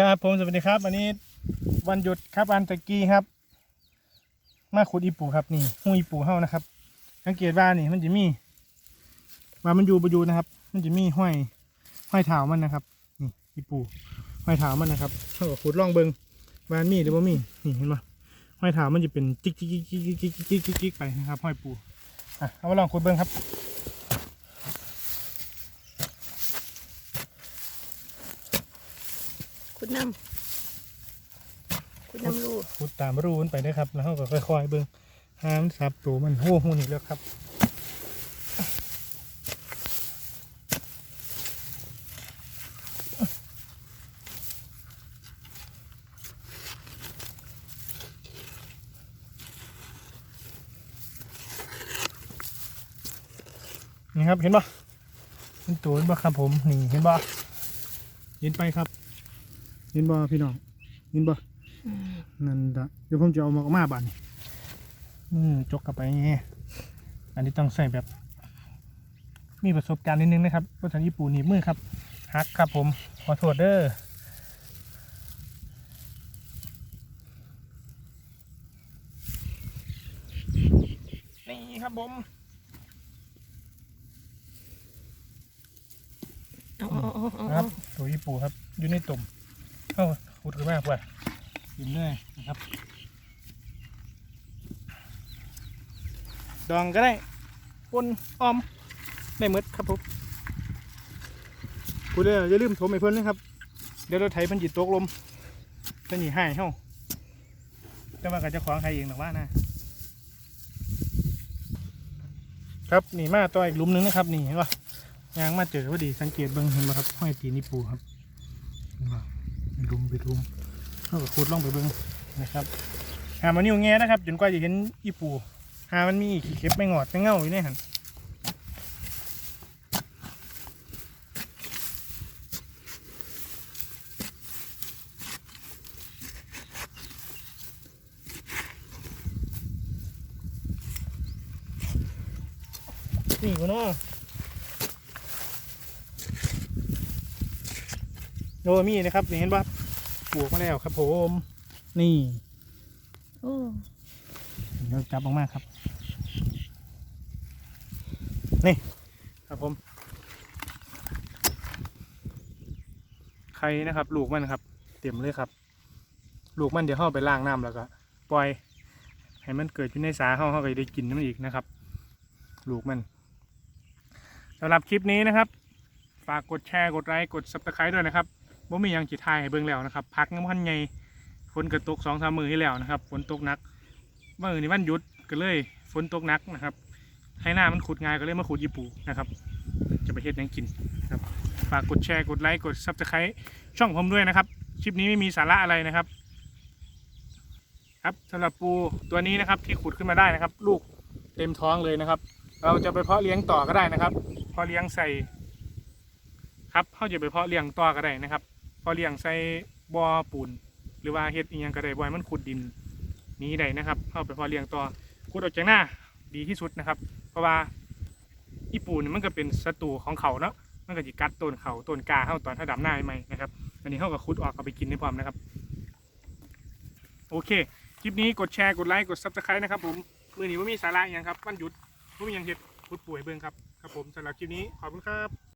ครับผมสวัสดีครับวันนี้วันหยุดครับอันตะกี้ครับ มาขุดอีปูครับนี่หูอีปูเฮานะครับ สังเกตว่านี่มันจะมีว่ามันอยู่ประยูนะครับ มันจะมีห้อยห้อยเท้ามันนะครับ นี่อีปูห้อยเท้ามันนะครับเท่ากับขุดล่องเบิงวานมีหรือว่ามีนี่เห็นไหมห้อยเท้ามันจะเป็นจิกจิกจิกจิกจิกจิกจิกไปนะครับห้อยปูอะเอาไปลองขุดเบิงครับ คุณน้ำคุณน้ำลูขุดตามรูนไปได้ครับ แล้วเราก็ค่อยๆเบิ้งหามสับตัวมันโอ้โหนี่แล้วครับนี่ครับเห็นปะเห็นตัวเห็นปะครับผมนี่เห็นปะเห็นไปครับ เห็นปะพี่น้องเห็นปะอืมนั่นละเดี๋ยวผมจะเอามามาบานนี่อืมจกกลับไปอย่างเงี้ยอันนี้ต้องใส่แบบ มีประสบการณ์นิดนึงนะครับภาษาญี่ปุ่นหนีบมือครับฮักครับผมขอโทษเด้อนี่ครับผมเอาเอาเอาเอาครัเอาบตัวญี่ปุ่นครับอยู่ในตุ่ม เข้าขุดกันมากว่ากินเลยนะครับ ดองก็ได้ปนออมได้หมดครับผมพูดเลยอย่าลืมโทรไปเพิ่นนะครับ เดี๋ยวเราไถมันจิตตกลมจะหนีหายเฮ้าแต่ว่าก็จะขวางใครเองหรอกว่านะครับนี่มาต่ออีกลุมนึงนะครับนี่เห็นปะยางมาเจอพอดีสังเกตเบิ่งเห็นไหมครับห้อยตีนี่ปูครับ เห็นปะเป็นหลุมเป็นหลุมเข้ากับขุดล่องไปเบิ่งนะครับหามานิ้วแง่นะครับจนกว่าจะเห็นอีปูหามันมีขี้เข็บไม่งอดไม่เง่าอยู่เนี่ยหันนี่กูเนาะ โอ้มีนะครับเห็นปะปลูกมาแล้วครับผมนี่โอ้เดี๋ยวจับออกมาครับ นี่ ครับผมไข่นะครับ ลูกมันครับ เต็มเลยครับ ลูกมันเดี๋ยวเข้าไปล้างน้ำแล้วก็ปล่อยให้มันเกิดอยู่ในสาเข้าเข้าก็จะได้กินมันอีกนะครับ ลูกมันสำหรับคลิปนี้นะครับ ฝากกดแชร์กดไลค์กด subscribe ด้วยนะครับ บ่มียังจิทายให้เบิ่งแล้วนะครับพักน้ำพันใหญ่ฝนกระตกสองสามมือที่แล้วนะครับฝนตกหนักเมื่อนี้วันหยุดก็เลยฝนตกหนักนะครับให้หน้ามันขุดง่ายก็เลยมาขุดญี่ปุ่นะครับ จะไปเฮ็ดยังกินครับฝากกดแชร์กดไลค์กดซับสไครต์ช่องผมด้วยนะครับคลิปนี้ไม่มีสาระอะไรนะครับ ครับสำหรับปูตัวนี้นะครับที่ขุดขึ้นมาได้นะครับ ลูกเต็มท้องเลยนะครับ เราจะไปเพาะเลี้ยงต่อก็ได้นะครับเพาะเลี้ยงใส่ครับเขาจะไปเพาะเลี้ยงต่อก็ได้นะครับ พาะเลี้ยงใส่บ่อปูนหรือว่าเฮ็ดอีหยังก็ได้บ่ให้มันขุดดินนี้ได้นะครับเข้าไปพอเลี้ยงต่อขุดออกจากหน้าดีที่สุดนะครับ เพราะว่าอีปูนมันก็เป็นศัตรูของเขาเนาะมันก็จะกัดต้นเขาต้นกาเข้าตอนถ้าดำหน้าใหม่นะครับอันนี้เขากับขุดออกเอาไปกินได้พร้อมนะครับ โอเคคลิปนี้กดแชร์กดไลค์กดซับสไครต์นะครับผมมือนี้ว่ามีสาระอย่างครับวันหยุดว่ามีหยังเห็ดขุดป่วยเบิ่งครับครับผมสำหรับคลิปนี้ขอบคุณครับ